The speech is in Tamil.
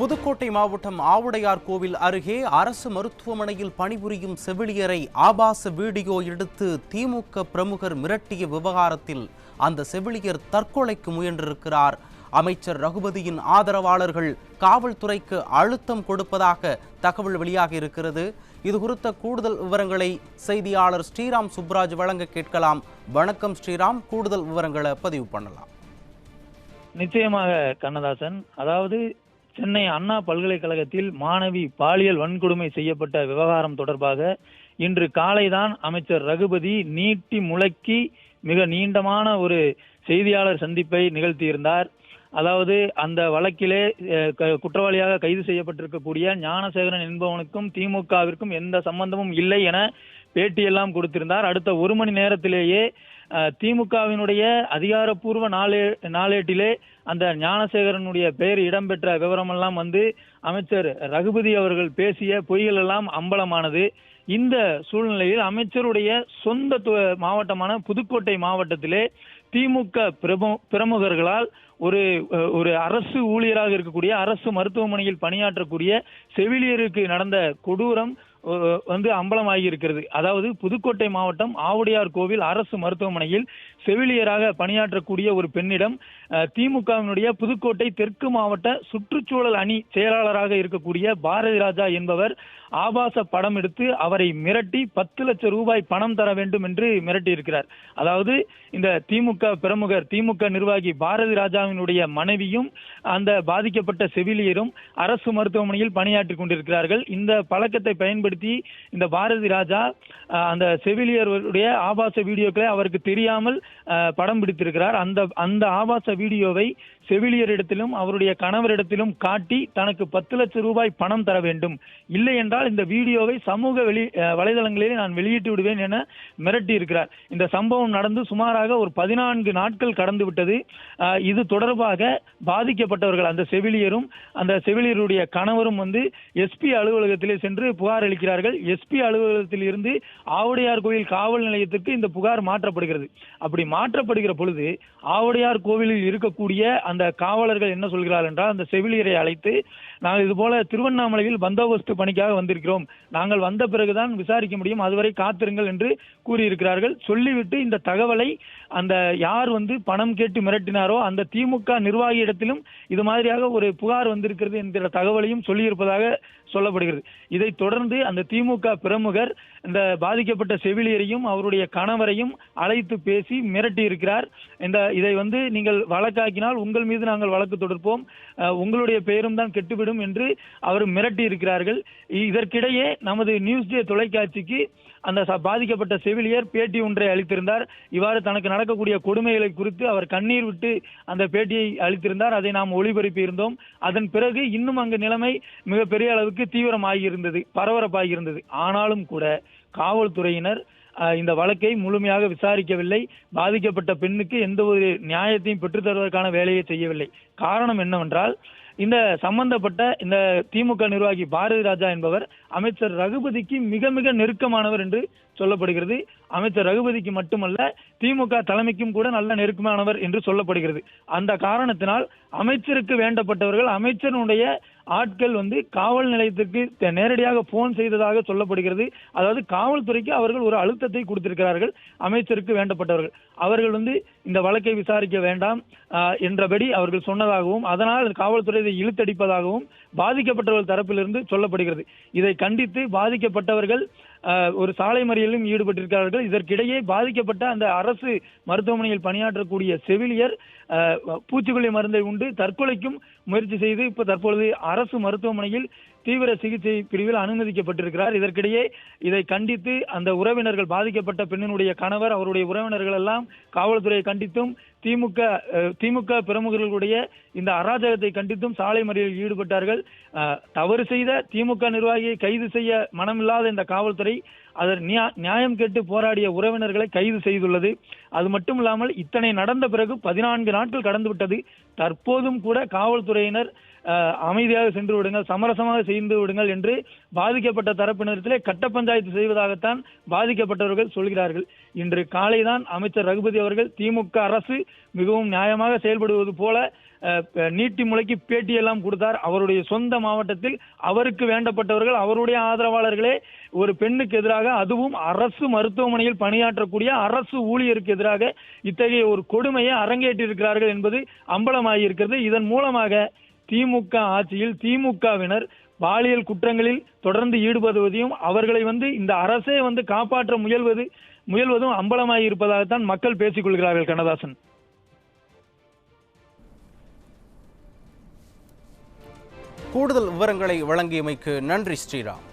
புதுக்கோட்டை மாவட்டம் ஆவுடையார் கோவில் அருகே அரசு மருத்துவமனையில் பணிபுரியும் செவிலியரை ஆபாச வீடியோ எடுத்து திமுக பிரமுகர் மிரட்டிய விவகாரத்தில் அந்த செவிலியர் தற்கொலைக்கு முயன்றிருக்கிறார். அமைச்சர் ரகுபதியின் ஆதரவாளர்கள் காவல்துறைக்கு அழுத்தம் கொடுப்பதாக தகவல் வெளியாகி இருக்கிறது. இது குறித்த கூடுதல் விவரங்களை செய்தியாளர் ஸ்ரீராம் சுப்ராஜ் வழங்க கேட்கலாம். வணக்கம் ஸ்ரீராம் கூடுதல் விவரங்களை பதிவு பண்ணலாம். நிச்சயமாக கண்ணதாசன் அதாவது சென்னை அண்ணா பல்கலைக்கழகத்தில் மாணவி பாலியல் வன்கொடுமை செய்யப்பட்ட விவகாரம் தொடர்பாக இன்று காலைதான் அமைச்சர் ரகுபதி நீட்டி முழக்கி மிக நீண்டமான ஒரு செய்தியாளர் சந்திப்பை நிகழ்த்தியிருந்தார். அதாவது அந்த வழக்கிலே க- குற்றவாளியாக கைது செய்யப்பட்டிருக்கக்கூடிய ஞானசேகரன் என்பவனுக்கும் திமுகவிற்கும் எந்த சம்பந்தமும் இல்லை என பேட்டியெல்லாம் கொடுத்திருந்தார். அடுத்த ஒரு மணி நேரத்திலேயே திமுகவினுடைய அதிகாரப்பூர்வ நாளே நாளேட்டிலே அந்த ஞானசேகரனுடைய பெயர் இடம்பெற்ற விவரமெல்லாம் வந்து அமைச்சர் ரகுபதி அவர்கள் பேசிய பொய்கள் எல்லாம் அம்பலமானது. இந்த சூழ்நிலையில் அமைச்சருடைய சொந்த து- மாவட்டமான புதுக்கோட்டை மாவட்டத்திலே திமுக பிரமு பிரமுகர்களால் ஒரு ஒரு அரசு ஊழியராக இருக்கக்கூடிய அரசு மருத்துவமனையில் பணியாற்றக்கூடிய செவிலியருக்கு நடந்த கொடூரம் வந்து அம்பலமாகி இருக்கிறது. அதாவது புதுக்கோட்டை மாவட்டம் ஆவுடையார் கோவில் அரசு மருத்துவமனையில் செவிலியராக பணியாற்றக்கூடிய ஒரு பெண்ணிடம் திமுகவினுடைய புதுக்கோட்டை தெற்கு மாவட்ட சுற்றுச்சூழல் அணி செயலாளராக இருக்கக்கூடிய பாரதி ராஜா என்பவர் ஆபாச படம் எடுத்து அவரை மிரட்டி பத்து லட்சம் ரூபாய் பணம் தர வேண்டும் என்று மிரட்டி இருக்கிறார் அதாவது இந்த திமுக பிரமுகர் திமுக நிர்வாகி பாரதி ராஜாவினுடைய மனைவியும் அந்த பாதிக்கப்பட்ட செவிலியரும் அரசு மருத்துவமனையில் பணியாற்றி கொண்டிருக்கிறார்கள். இந்த பழக்கத்தை பயன்படுத்தி இந்த பாரதி ராஜா அந்த செவிலியருடைய ஆபாச வீடியோக்களை அவருக்கு தெரியாமல் படம் பிடித்திருக்கிறார். அந்த அந்த ஆபாச வீடியோவை செவிலியரிடத்திலும் அவருடைய கணவரிடத்திலும் காட்டி தனக்கு பத்து லட்சம் ரூபாய் பணம் தர வேண்டும். இல்லை என்றால் இந்த வீடியோவை சமூக வெளி வலைதளங்களிலே நான் வெளியிட்டு விடுவேன் என மிரட்டி இருக்கிறார் இந்த சம்பவம் நடந்து சுமாராக ஒரு பதினான்கு நாட்கள் கடந்து விட்டது. இது தொடர்பாக பாதிக்கப்பட்டவர்கள் அந்த செவிலியரும் அந்த செவிலியருடைய கணவரும் வந்து எஸ்பி அலுவலகத்திலே சென்று புகார் அளிக்கிறார்கள். எஸ்பி அலுவலகத்தில் இருந்து ஆவுடையார் கோயில் காவல் நிலையத்திற்கு இந்த புகார் மாற்றப்படுகிறது. அப்படி மாற்றப்படுகிற பொழுது ஆவுடையார் கோவிலில் இருக்கக்கூடிய அந்த காவலர்கள் என்ன சொல்கிறார்கள் என்றால் அந்த செவிலியரை அழைத்து நாங்கள் இது போல திருவண்ணாமலையில் பந்தோபஸ்து பணிக்காக வந்திருக்கிறோம். நாங்கள் வந்த பிறகுதான் விசாரிக்க முடியும். அதுவரை காத்திருங்கள் என்று கூறியிருக்கிறார்கள். சொல்லிவிட்டு இந்த தகவலை அந்த யார் வந்து பணம் கேட்டு மிரட்டினாரோ அந்த திமுக நிர்வாகியிடத்திலும் இது மாதிரியாக ஒரு புகார் வந்திருக்கிறது என்கிற தகவலையும் சொல்லியிருப்பதாக சொல்லப்படுகிறது. இதைத் தொடர்ந்து அந்த திமுக பிரமுகர் இந்த பாதிக்கப்பட்ட செவிலியரையும் அவருடைய கணவரையும் அழைத்து பேசி மிரட்டி இருக்கிறார். இந்த இதை வந்து நீங்கள் வழக்காக்கினால் உங்கள் மீது நாங்கள் வழக்கு தொடுப்போம். உங்களுடைய பெயரும் தான் கெட்டுவிடும் என்று அவர் மிரட்டி இருக்கிறார்கள். இதற்கிடையே நமது நியூஸ் டே தொலைக்காட்சிக்கு அந்த ச- பாதிக்கப்பட்ட செவிலியர் பேட்டி ஒன்றை அளித்திருந்தார். இவ்வாறு தனக்கு நடக்கக்கூடிய கொடுமைகளை குறித்து அவர் கண்ணீர் விட்டு அந்த பேட்டியை அளித்திருந்தார். அதை நாம் ஒளிபரப்பி இருந்தோம். அதன் பிறகு இன்னும் அங்கு நிலைமை மிகப்பெரிய அளவுக்கு தீவிரமாகி இருந்தது பரபரப்பாகி இருந்தது. ஆனாலும் கூட காவல்துறையினர் இந்த வழக்கை முழுமையாக விசாரிக்கவில்லை. பாதிக்கப்பட்ட பெண்ணுக்கு எந்த ஒரு நியாயத்தையும் பெற்றுத்தருவதற்கான வேலையை செய்யவில்லை. காரணம் என்னவென்றால் இந்த சம்பந்தப்பட்ட இந்த திமுக நிர்வாகி பாரதி ராஜா என்பவர் அமைச்சர் ரகுபதிக்கு மிக மிக நெருக்கமானவர் என்று சொல்லப்படுகிறது. அமைச்சர் ரகுபதிக்கு மட்டுமல்ல திமுக தலைமைக்கும் கூட நல்ல நெருக்கமானவர் என்று சொல்லப்படுகிறது. அந்த காரணத்தினால் அமைச்சருக்கு வேண்டப்பட்டவர்கள் அமைச்சருடைய ஆட்கள் வந்து காவல் நிலையத்திற்கு நேரடியாக போன் செய்ததாக சொல்லப்படுகிறது. அதாவது காவல்துறைக்கு அவர்கள் ஒரு அழுத்தத்தை கொடுத்திருக்கிறார்கள். அமைச்சருக்கு வேண்டப்பட்டவர்கள். அவர்கள் வந்து இந்த வழக்கை விசாரிக்க வேண்டாம் என்றபடி அவர்கள் சொன்னதாகவும் அதனால் காவல்துறை இதை இழுத்தடிப்பதாகவும் பாதிக்கப்பட்டவர்கள் தரப்பிலிருந்து சொல்லப்படுகிறது. இதை கண்டித்து பாதிக்கப்பட்டவர்கள் ஒரு சாலை மறியலிலும் ஈடுபட்டிருக்கிறார்கள். இதற்கிடையே பாதிக்கப்பட்ட அந்த அரசு மருத்துவமனையில் பணியாற்றக்கூடிய செவிலியர் பூச்சிக்கொல்லி மருந்தை உண்டு தற்கொலைக்கும் முயற்சி செய்து இப்ப தற்பொழுது அரசு மருத்துவமனையில் தீவிர சிகிச்சை பிரிவில் அனுமதிக்கப்பட்டிருக்கிறார். இதற்கிடையே இதை கண்டித்து அந்த உறவினர்கள் பாதிக்கப்பட்ட பெண்ணினுடைய கணவர் அவருடைய உறவினர்கள் எல்லாம் காவல்துறையை கண்டித்தும் திமுக திமுக பிரமுகர்களுடைய இந்த அராஜகத்தை கண்டித்தும் சாலை மறியலில் ஈடுபட்டார்கள். தவறு செய்த திமுக நிர்வாகியை கைது செய்ய மனமில்லாத இந்த காவல்துறை அதன் நியா- நியாயம் கேட்டு போராடிய உறவினர்களை கைது செய்துள்ளது. அது மட்டும் இல்லாமல் இத்தனை நடந்த பிறகு பதினான்கு நாட்கள் கடந்துவிட்டது. தற்போதும் கூட காவல்துறையினர் அமைதியாக சென்று விடுங்கள் சமரசமாக செய்து விடுங்கள் என்று பாதிக்கப்பட்ட தரப்பினரிடத்திலே கட்ட பஞ்சாயத்து செய்வதாகத்தான் பாதிக்கப்பட்டவர்கள் சொல்கிறார்கள். இன்று காலைதான் அமைச்சர் ரகுபதி அவர்கள் திமுக அரசு மிகவும் நியாயமாக செயல்படுவது போல நீட்டி முளைக்கு பேட்டியெல்லாம் கொடுத்தார். அவருடைய சொந்த மாவட்டத்தில் அவருக்கு வேண்டப்பட்டவர்கள் அவருடைய ஆதரவாளர்களே ஒரு பெண்ணுக்கு எதிராக அதுவும் அரசு மருத்துவமனையில் பணியாற்றக்கூடிய அரசு ஊழியருக்கு எதிராக இத்தகைய ஒரு கொடுமையை அரங்கேற்றிருக்கிறார்கள் என்பது அம்பலமாகியிருக்கிறது இதன் மூலமாக திமுக ஆட்சியில் திமுகவினர் பாலியல் குற்றங்களில் தொடர்ந்து ஈடுபடுவதையும் அவர்களை வந்து இந்த அரசே வந்து காப்பாற்ற முயல்வது முயல்வதும் அம்பலமாகி இருப்பதாகத்தான் மக்கள் பேசிக் கொள்கிறார்கள் கண்ணதாசன். கூடுதல் விவரங்களை வழங்கியமைக்கு நன்றி ஸ்ரீராம்.